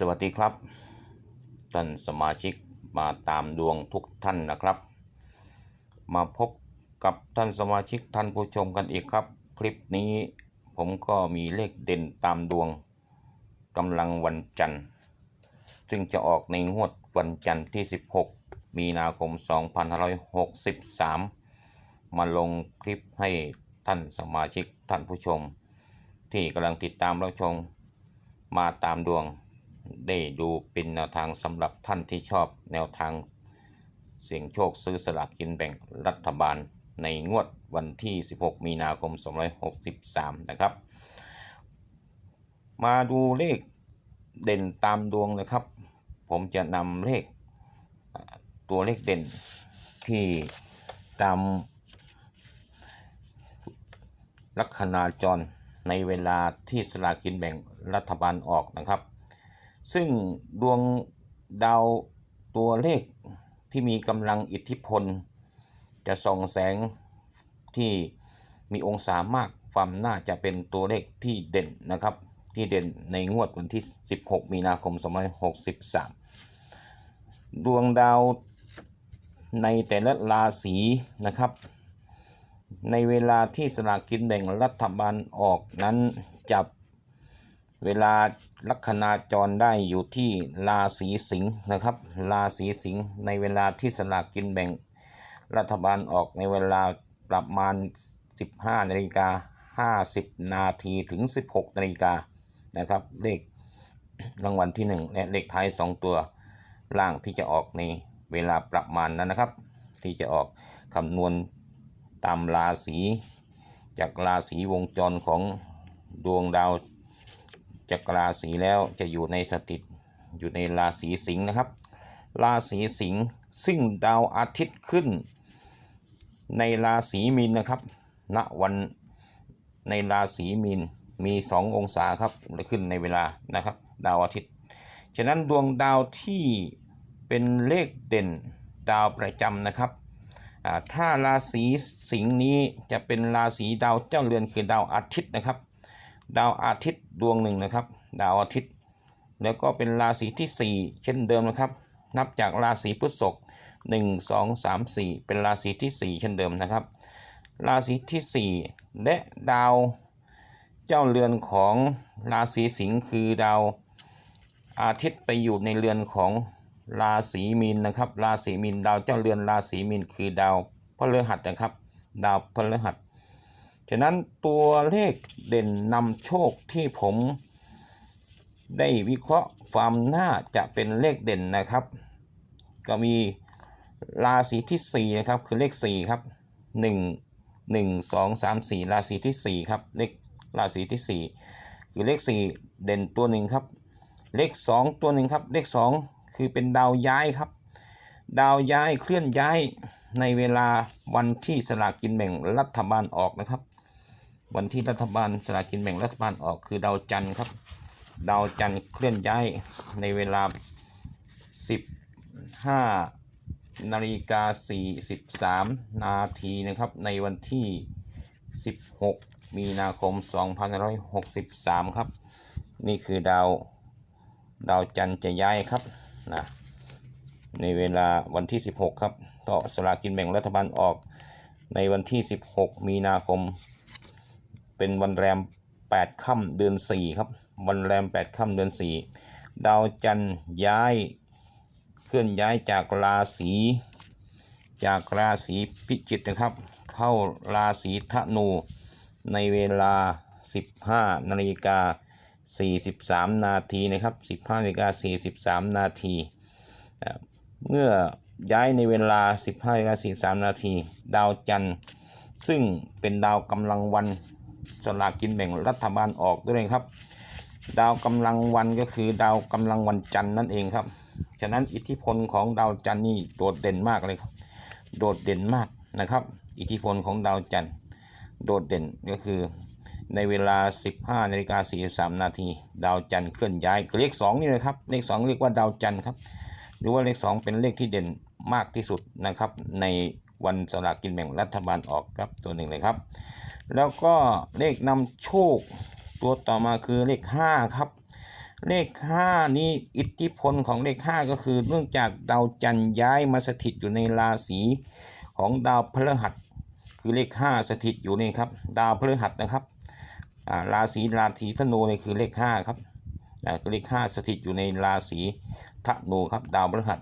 สวัสดีครับ ท่านสมาชิกมาตามดวงทุกท่านนะครับ มาพบกับท่านสมาชิกท่านผู้ชมกันอีกครับ คลิปนี้ผมก็มีเลขเด่นตามดวงกำลังวันจันทร์ ซึ่งจะออกในงวดวันจันทร์ที่ 16 มีนาคม 2563 มาลงคลิปให้ท่านสมาชิกท่านผู้ชม ที่กำลังติดตามรับชมมาตามดวง ได้ดูเป็นแนวทางสำหรับท่านที่ชอบแนวทางเสี่ยงโชคซื้อสลากกินแบ่งรัฐบาลในงวดวันที่ 16 มีนาคม 2563 นะครับ มาดูเลขเด่นตามดวงนะครับ ผมจะนำเลขตัวเลขเด่นที่ตามลัคนาจรในเวลาที่สลากกินแบ่งรัฐบาลออกนะครับ ซึ่งดวงดาวตัวเลขที่มีกำลังอิทธิพล จะส่องแสงที่มีองศามากความน่าจะเป็นตัวเลขที่เด่นนะครับ ที่เด่นในงวดวันที่ 16 มีนาคม 2563 ดวงดาวในแต่ละราศีนะครับ ในเวลาที่สลากกินแบ่งรัฐบาลออกนั้นจับ เวลาลัคนาจรได้อยู่ที่ราศีสิงห์นะครับ ราศีสิงห์ในเวลาที่สลากกินแบ่ง รัฐบาลออกในเวลาประมาณ 15นาฬิกา50 นาทีถึง 16นาฬิกานะครับ เลขรางวัลที่ 1 และเลขท้าย 2 ตัวล่างที่จะออกในเวลาประมาณนั้นนะครับ ที่จะออกคำนวณตามราศีจากราศีวงจรของดวงดาว จากราศีแล้วจะอยู่ในสถิตอยู่ในราศีสิงห์นะครับ ราศีสิงห์ซึ่งดาวอาทิตย์ขึ้น ในราศีมีนนะครับณวันในราศีมีนมี 2 องศาครับขึ้นในเวลานะครับ ดาวอาทิตย์ ฉะนั้นดวงดาวที่เป็นเลขเด่นดาวประจำนะครับถ้าราศีสิงห์นี้จะเป็นราศีดาวเจ้าเรือนคือดาวอาทิตย์นะครับ ดาวอาทิตย์ดวงหนึ่งนะครับ ดาวอาทิตย์ แล้วก็เป็นราศีที่ 4 เช่นเดิมนะครับ นับจากราศีพฤษภ1 2 3 4 เป็นราศีที่ 4 เช่นเดิมนะครับ ราศีที่ 4 และดาวเจ้าเรือนของราศีสิงห์คือดาวอาทิตย์ไปอยู่ในเรือนของราศีมีนนะครับ ราศีมีนดาวเจ้าเรือนราศีมีนคือดาวพฤหัสนะครับ ดาวพฤหัส ฉะนั้นตัวเลขเด่นนำโชคที่ผมได้วิเคราะห์ความน่าจะเป็นเลขเด่นนะครับ ก็มีราศีที่4นะครับคือเลข4ครับ1 1 2 3 4 ราศีที่4ครับเลขราศีที่ 4 คือเลข 4 เด่นตัวหนึ่งครับ เลข 2 ตัวหนึ่งครับ เลข 2 คือเป็นดาวย้ายครับ ดาวย้ายเคลื่อนย้ายในเวลาวันที่สลากกินแบ่งรัฐบาลออกนะครับ วันที่รัฐบาลสลากินแบ่งรัฐบาลออกคือดาวจันทร์ครับ ดาวจันทร์เคลื่อนย้ายในเวลา 15นาฬิกา43 นาทีนะครับ ในวันที่ 16 มีนาคม 2563 ครับ นี่คือดาว ดาวจันทร์จะย้ายครับนะในเวลาวันที่ 16 ครับ ต่อสลากกินแบ่งรัฐบาลออกในวันที่ 16 มีนาคม เป็นวันแรม 8ค่ำเดือน 4 ครับ วันแรม 8ค่ำเดือน 4 ดาวจันทร์ย้ายเคลื่อนย้ายจากราศีจากราศีพิจิกนะครับ เข้าราศีธนูในเวลา 15นาฬิกา43 นาทีนะครับ 15นาฬิกา43 นาทีเมื่อย้ายในเวลา 15นาฬิกา43 นาที ดาวจันทร์ซึ่งเป็นดาวกำลังวัน สลากกินแบ่งรัฐบาลออกด้วยครับ ดาวกำลังวันก็คือดาวกำลังวันจันทร์นั่นเองครับ ฉะนั้นอิทธิพลของดาวจันทร์นี่โดดเด่นมากเลยครับ โดดเด่นมากนะครับ อิทธิพลของดาวจันทร์โดดเด่นก็คือในเวลา 15นาฬิกา43 นาที ดาวจันทร์เคลื่อนย้ายเลข2นี่เลยครับ เลข 2 เรียกว่าดาวจันทร์ครับ หรือว่าเลข 2 เป็นเลขที่เด่นมากที่สุดนะครับ ในวันสลากกินแบ่งรัฐบาลออกครับตัวหนึ่งเลยครับ แล้วก็เลขนำโชค ตัวต่อมาคือเลข5ครับ เลข5นี้อิทธิพลของเลข5ก็คือเนื่องจากดาวจันทร์ย้ายมาสถิตอยู่ในราศีของดาวพฤหัส คือเลข5สถิตอยู่นี่ครับ ดาวพฤหัสนะครับราศีราศีธนูนี่คือเลข5ครับคือเลข5สถิตอยู่ในราศีธนูครับดาวพฤหัส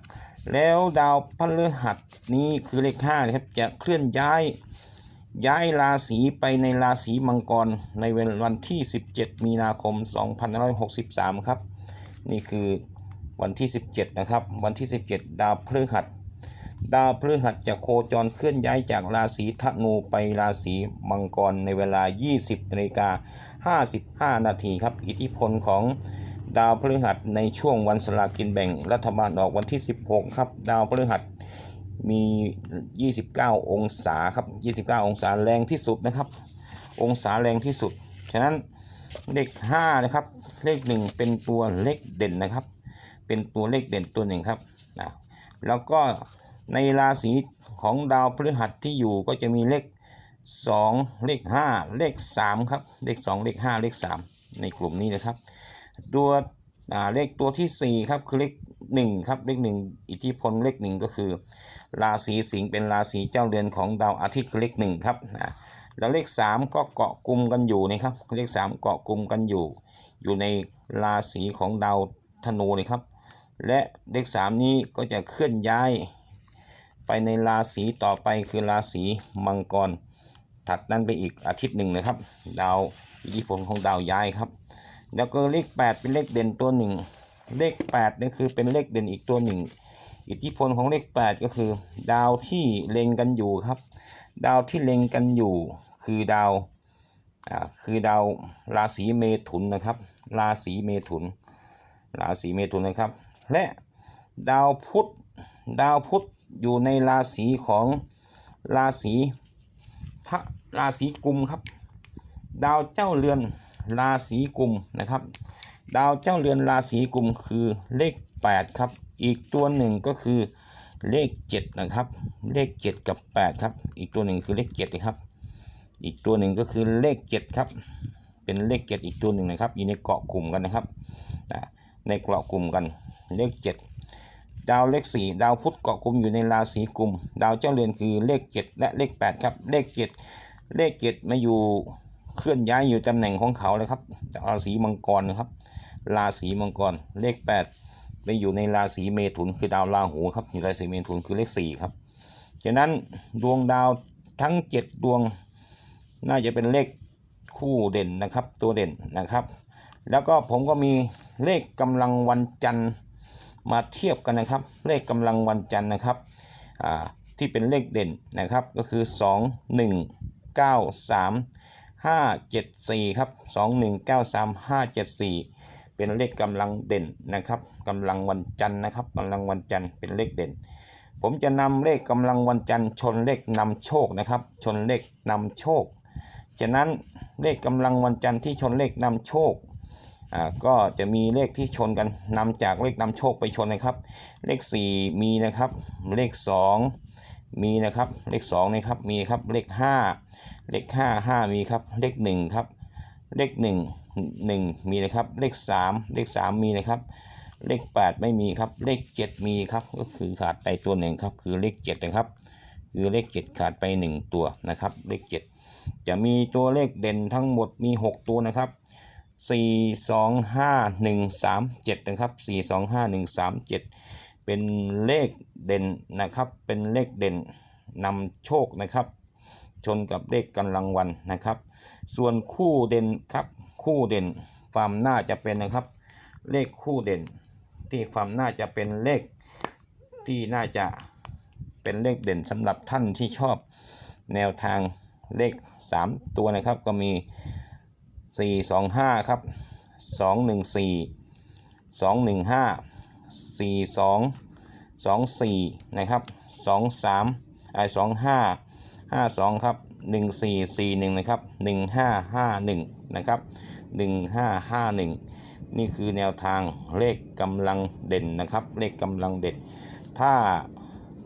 แล้วดาวพฤหัสนี้คือเลข5นะครับจะเคลื่อนย้าย ย้ายราศีไปในราศีมังกรในวันที่ 17 มีนาคม 2563 ครับ นี่คือวันที่ 17 นะครับ วันที่ 17 ดาวพฤหัส ดาวพฤหัสจะโคจรเคลื่อนย้ายจากราศีธนูไปราศีมังกรในเวลา 20นาฬิกา55 นาทีครับ อิทธิพลของดาวพฤหัสในช่วงวันสลากกินแบ่งรัฐบาลออกวันที่ 16 ครับ ดาวพฤหัส มี 29 องศาครับ 29 องศาแรงที่สุดนะครับ องศาแรงที่สุด ฉะนั้นเลข 5 นะครับ เลข 1 เป็นตัวเลขเด่นนะครับ เป็นตัวเลขเด่นตัวหนึ่งครับนะแล้วก็ในราศีของดาวพฤหัสที่อยู่ก็จะมีเลข 2 เลข 5 เลข 3 ครับ เลข 2 เลข 5 เลข 3 ในกลุ่มนี้นะครับ ตัวเลขตัวทีสี่4 ครับคือเลข 1ครับเลข1อิทธิพลเลข1ก็คือ ราศีสิงห์เป็นราศีเจ้าเรือนของดาวอาทิตย์คือเลข1ครับอ่าแล้วเลข3ก็เกาะกลุ่มกันอยู่นะครับ เลข3เกาะกลุ่มกันอยู่ อยู่ในราศีของดาวธนูนะครับ และเลข3นี้ก็จะเคลื่อนย้าย ไปในราศีต่อไปคือราศีมังกร ถัดนั้นไปอีกอาทิตย์หนึ่งนะครับ ดาวอิทธิพลของดาวย้ายครับ แล้วก็เลข 8 เป็นเลขเด่นตัวหนึ่ง เลข8นี่คือเป็นเลขเด่นอีกตัวหนึ่ง อิทธิพลของเลข 8 ก็คือ ดาวที่เล็งกันอยู่ครับ ดาวที่เล็งกันอยู่ คือดาวอ่าคือดาวราศีเมถุนนะครับ ราศีเมถุน ราศีเมถุนนะครับ และดาวพุธดาวพุธอยู่ในราศีของราศีพระราศีกุมครับ ดาวเจ้าเรือนราศีกุมนะครับ ดาวเจ้าเรือนราศีกุมคือเลข 8 ครับ อีกตัวหนึ่งก็คือเลข 7 นะครับ เลข 7 กับ 8 ครับ อีกตัวหนึ่งคือเลข7นะครับ อีกตัวหนึ่งก็คือเลข 7 ครับ เป็นเลข 7 อีกตัวหนึ่งนะครับ อยู่ในเกาะกลุ่มกันนะครับ ในเกาะกลุ่มกันเลข 7 ดาวเลข 4 ดาวพุธเกาะกลุ่มอยู่ในราศีกุมดาวเจ้าเรือนคือเลข 7 และเลข 8 ครับ เลข 7 เลข 7 มาอยู่เคลื่อนย้ายอยู่ตำแหน่งของเขาเลยครับราศีมังกรนะครับ ราศีมังกร เลข 8 ไปอยู่ในราศีเมถุนคือดาวราหูครับอยู่ราศีเมถุนคือเลข 4 ครับฉะนั้นดวงดาวทั้ง 7 ดวงน่าจะเป็นเลขคู่เด่นนะครับ ตัวเด่นนะครับ แล้วก็ผมก็มีเลขกำลังวันจันทร์มาเทียบกันนะครับ เลขกำลังวันจันทร์นะครับที่เป็นเลขเด่นนะครับก็คือ 2 1 9 3 5 7 4 ครับ 2 1 9 3 5 7 4 เป็นเลขกำลังเด่นนะครับกำลังวันจันทร์นะครับกำลังวันจันทร์เป็นเลขเด่น ผมจะนำเลขกำลังวันจันทร์ชนเลขนำโชคนะครับ ชนเลขนำโชคฉะนั้นเลขกำลังวันจันทร์ที่ชนเลขนำโชคก็จะมีเลขที่ชนกันนำจากเลขนำโชคไปชนนะครับ เลข 4 มีนะครับ เลข 2 มีนะครับ เลข2นะครับมีครับเลข 5 เลข 5 5 มีครับ เลข1ครับเลข 1 1 มีนะครับ เลข 3 เลข 3 มีนะครับ เลข 8 ไม่มีครับ เลข 7 มีครับ ก็คือขาดไปตัวหนึ่งครับ คือเลข 7 นะครับ คือเลข 7 ขาดไป 1 ตัวนะครับ เลข 7 จะมีตัวเลขเด่นทั้งหมดมี 6 ตัวนะครับ 4 2 5 1 3 7 นะครับ 4 2 5 1 3 7 เป็นเลขเด่นนะครับ เป็นเลขเด่นนำโชคนะครับชนกับเลขกำลังวันนะครับ ส่วนคู่เด่นครับ คู่เด่นความน่าจะเป็นนะครับ เลขคู่เด่น ที่ความน่าจะเป็นเลขที่น่าจะเป็นเลขเด่นสำหรับท่านที่ชอบแนวทางเลข 3 ตัวนะครับก็มี 4 2 5 ครับ 2 1 4 2 1 5 4 2 2 4 นะครับ 2 3ไอ้2 5 5 2 ครับ 1 4 4 1 นะครับ 1 5 5 1 นะครับ 1 5 5 1 นี่คือแนวทางเลขกำลังเด่นนะครับ เลขกำลังเด่น ถ้า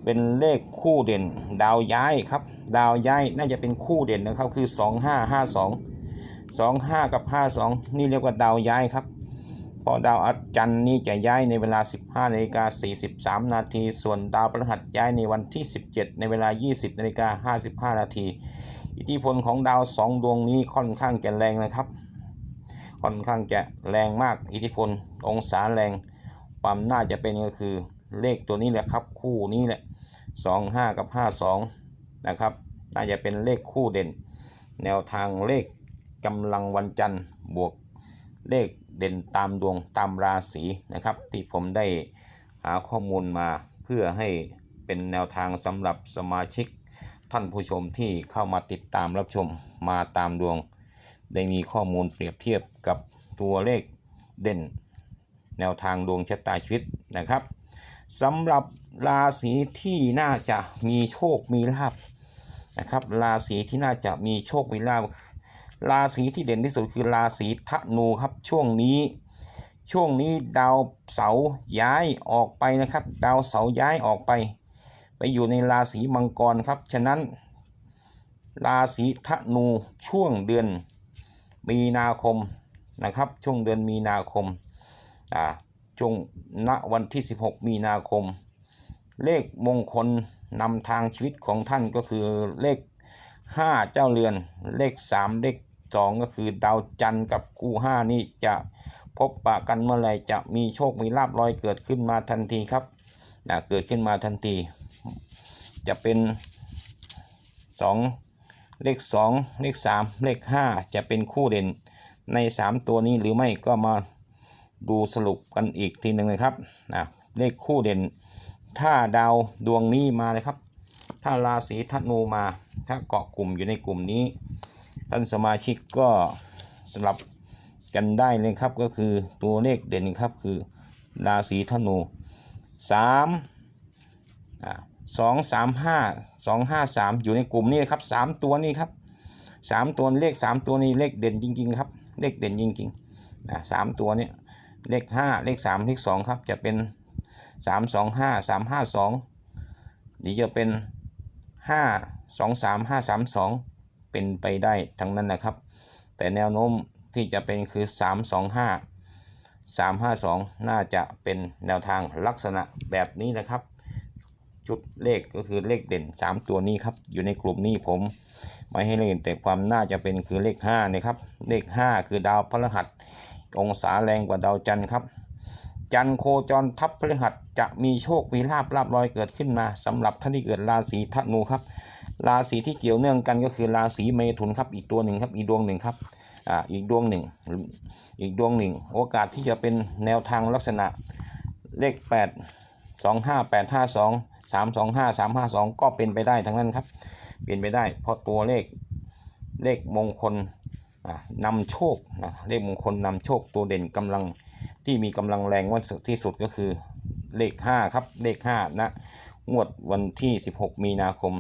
เป็นเลขคู่เด่น ดาวย้ายครับ ดาวย้ายน่าจะเป็นคู่เด่นนะครับคือ 2 5 5 2 2 5 กับ 5 2 นี่เรียกว่าดาวย้ายครับเพราะดาวอาจันทร์นี้จะย้ายในเวลา 15นาฬิกา43 นาที ส่วนดาวพฤหัสย้ายในวันที่ 17 ในเวลา 20นาฬิกา55 นาที อิทธิพลของดาวสองดวงนี้ค่อนข้างจะแรงนะครับ ค่อนข้างจะแรงมากอิทธิพล องศาแรง ความน่าจะเป็นก็คือเลขตัวนี้แหละครับ คู่นี้แหละ 25 กับ 52 นะครับ น่าจะเป็นเลขคู่เด่น แนวทางเลขกำลังวันจันทร์บวกเลขเด่นตามดวงตามราศีนะครับ ที่ผมได้หาข้อมูลมาเพื่อให้เป็นแนวทางสำหรับสมาชิก ท่านผู้ชมที่เข้ามาติดตามรับชมมาตามดวง ได้มีข้อมูลเปรียบเทียบกับตัวเลขเด่น แนวทางดวงชะตาชีวิตนะครับสำหรับราศีที่น่าจะมีโชคมีลาภนะครับราศีที่น่าจะมีโชคมีลาภราศีที่เด่นที่สุดคือราศีธนูครับช่วงนี้ ช่วงนี้ดาวเสาร์ย้ายออกไปนะครับ ดาวเสาร์ย้ายออกไป ไปอยู่ในราศีมังกรครับ ฉะนั้น ราศีธนูช่วงเดือน มีนาคมนะครับ ช่วงเดือนมีนาคมอ่าช่วงณวันที่ 16 มีนาคม เลขมงคลนำทางชีวิตของท่านก็คือเลข 5 เจ้าเรือน เลข 3 เลข 2 ก็คือดาวจันทร์กับคู่ 5 นี่จะพบปะกันเมื่อไหร่จะมีโชคมีลาบลอยเกิดขึ้นมาทันทีครับนะเกิดขึ้นมาทันที จะเป็น 2 เลข 2 เลข 3 เลข 5 จะเป็นคู่เด่นใน 3 ตัวนี้หรือไม่ก็มาดูสรุปกันอีกทีหนึ่งนะครับนะเลขคู่เด่น ถ้าดาวดวงนี้มาเลยครับ ถ้าราศีธนูมา ถ้าเกาะกลุ่มอยู่ในกลุ่มนี้ ท่านสมาชิกก็สลับกันได้เลยครับก็คือตัวเลขเด่นครับคือราศีธนูสามอ่า สองสามห้าสองห้าสามอยู่ในกลุ่มนี้ครับสามตัวนี้ครับสามตัวเลขสามตัวนี้เลขเด่นจริง ๆ ครับ เลขเด่นจริงๆอ่าสามตัวนี้เลขห้าเลขสามเลขสองครับจะเป็นสามสองห้าสามห้าสองนี่จะเป็นห้าสองสามห้าสามสองเป็นไปได้ทั้งนั้นนะครับ แต่แนวโน้มที่จะเป็นคือ325 352 น่าจะเป็นแนวทางลักษณะแบบนี้นะครับ จุดเลขก็คือเลขเด่น 3 ตัวนี้ครับ อยู่ในกลุ่มนี้ผมไม่ให้เลขเด่นแต่ความน่าจะเป็นคือเลข5นะครับ เลข 5 คือดาวพฤหัส องศาแรงกว่าดาวจันทร์ครับ จันทร์โคจรทับพฤหัสจะมีโชค มีลาบลาบลอยเกิดขึ้นมาสำหรับท่านที่เกิดราศีธนูครับ ราศีที่เกี่ยวเนื่องกันก็คือราศีเมถุนครับ อีกตัวหนึ่งครับ อีกดวงหนึ่งครับ อ่า อีกดวงหนึ่ง อีกดวงหนึ่ง โอกาสที่จะเป็นแนวทางลักษณะเลข 8 2 5 8 5 2 3 2 5 3 5 2 ก็เป็นไปได้ทั้งนั้นครับ เป็นไปได้เพราะตัวเลขเลขมงคลอ่านำโชคนะเลขมงคลนำโชคตัวเด่นกำลังที่มีกำลังแรงวันสุดที่สุดก็คือเลข 5 ครับ เลข5นะงวดวันที่ 16 มีนาคม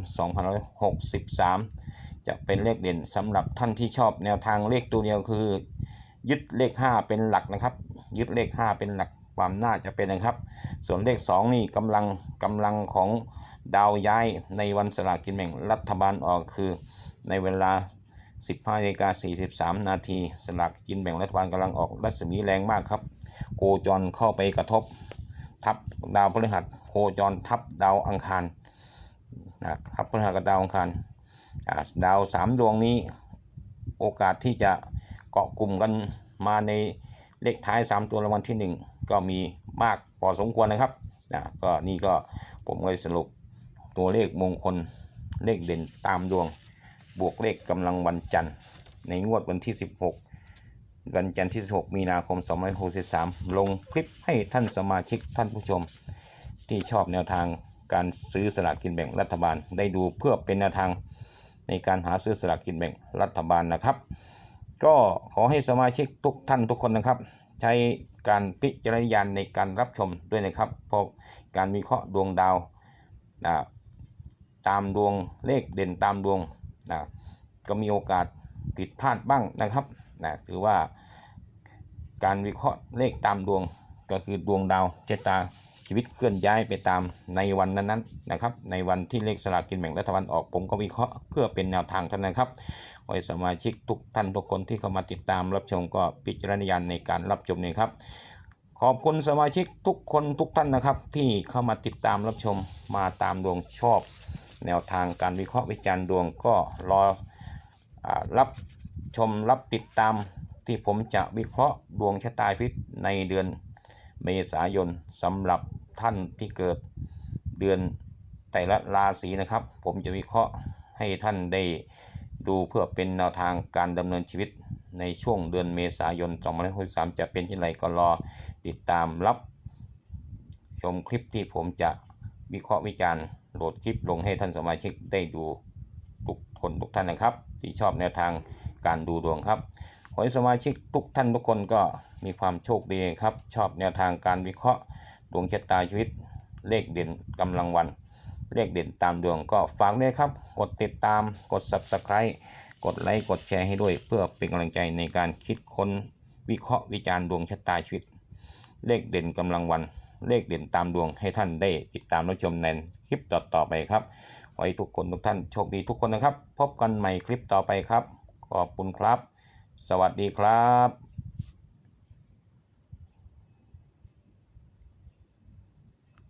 2563 จะเป็นเลขเด่นสำหรับท่านที่ชอบแนวทางเลขตัวเดียวคือ ยึดเลข 5 เป็นหลักนะครับ ยึดเลข 5 เป็นหลัก ความน่าจะเป็นนะครับ ส่วนเลข 2 นี่กำลังกำลังของดาวย้ายในวันสลากกินแบ่งรัฐบาลออกคือในเวลา 15นาฬิกา43 นาทีสลากกินแบ่งรัฐบาลกำลังออกรัศมีแรงมากครับ โคจรเข้าไปกระทบ ทับดาวพฤหัส โคจรทับดาวอังคารนะครับพฤหัสกับดาวอังคารดาวสามดวงนี้โอกาสที่จะเกาะกลุ่มกันมาในเลขท้าย 3 ตัวรางวัลที่ 1 ก็มีมากพอสมควรนะครับนะก็นี่ก็ผมเลยสรุปตัวเลขมงคลเลขเด่นตามดวง บวกเลขกำลังวันจันทร์ ในงวดวันที่ 16 วันจันทร์ที่ 16 มีนาคม 2563 ลงคลิปให้ท่านสมาชิกท่านผู้ชม ที่ชอบแนวทางการซื้อสลากกินแบ่งรัฐบาล ได้ดูเพื่อเป็นแนวทางในการหาซื้อสลากกินแบ่งรัฐบาลนะครับ ก็ขอให้สมาชิกทุกท่านทุกคนนะครับ ใช้ การพิจารณญาณในการรับชมด้วยนะครับเพราะการวิเคราะห์ดวงดาวนะตามดวงเลขเด่นตามดวงนะก็มีโอกาสผิดพลาดบ้างนะครับนะถือว่าการวิเคราะห์เลขตามดวงก็คือดวงดาวชะตา ชีวิตเคลื่อนย้ายไปตามในวันนั้นๆนะครับ ในวันที่เลขสลากกินแบ่งรัฐบาลออกผมก็วิเคราะห์เพื่อเป็นแนวทางเท่านั้นครับขอให้สมาชิกทุกท่านทุกคนที่เข้ามาติดตามรับชมก็พิจารณญาณในการรับชมนี่ครับขอบคุณสมาชิกทุกคนทุกท่านนะครับ ที่เข้ามาติดตามรับชมมาตามดวงชอบ แนวทางการวิเคราะห์วิจารณ์ดวงก็รออรับชมรับติดตามที่ผมจะวิเคราะห์ดวงชะตาชีวิตในเดือนเมษายนสำหรับ ท่านที่เกิดเดือนแต่ละราศีนะครับ ผมจะวิเคราะห์ให้ท่านได้ดูเพื่อเป็นแนวทางการดำเนินชีวิตในช่วงเดือนเมษายน2563 จะเป็นที่ไรก็รอติดตามรับ ชมคลิปที่ผมจะวิเคราะห์วิจารณ์โหลดคลิปลงให้ท่านสมาชิกได้ดูทุกคนทุกท่านนะครับ ที่ชอบแนวทางการดูดวงครับ ขอให้สมาชิกทุกท่านทุกคนก็มีความโชคดีครับ ชอบแนวทางการวิเคราะห์ ดวงชะตาชีวิต เลขเด่นกำลังวัน เลขเด่นตามดวงก็ฝากด้วยครับ กดติดตามกด subscribe กดไลค์กดแชร์ให้ด้วย เพื่อเป็นกำลังใจในการคิดค้นวิเคราะห์วิจารณ์ดวงชะตาชีวิต เลขเด่นกำลังวัน เลขเด่นตามดวงให้ท่านได้ติดตามรับชมในคลิปต่อๆไปครับขอให้ทุกคนทุกท่านโชคดีทุกคนนะครับ พบกันใหม่คลิปต่อไปครับ ขอบคุณครับ สวัสดีครับ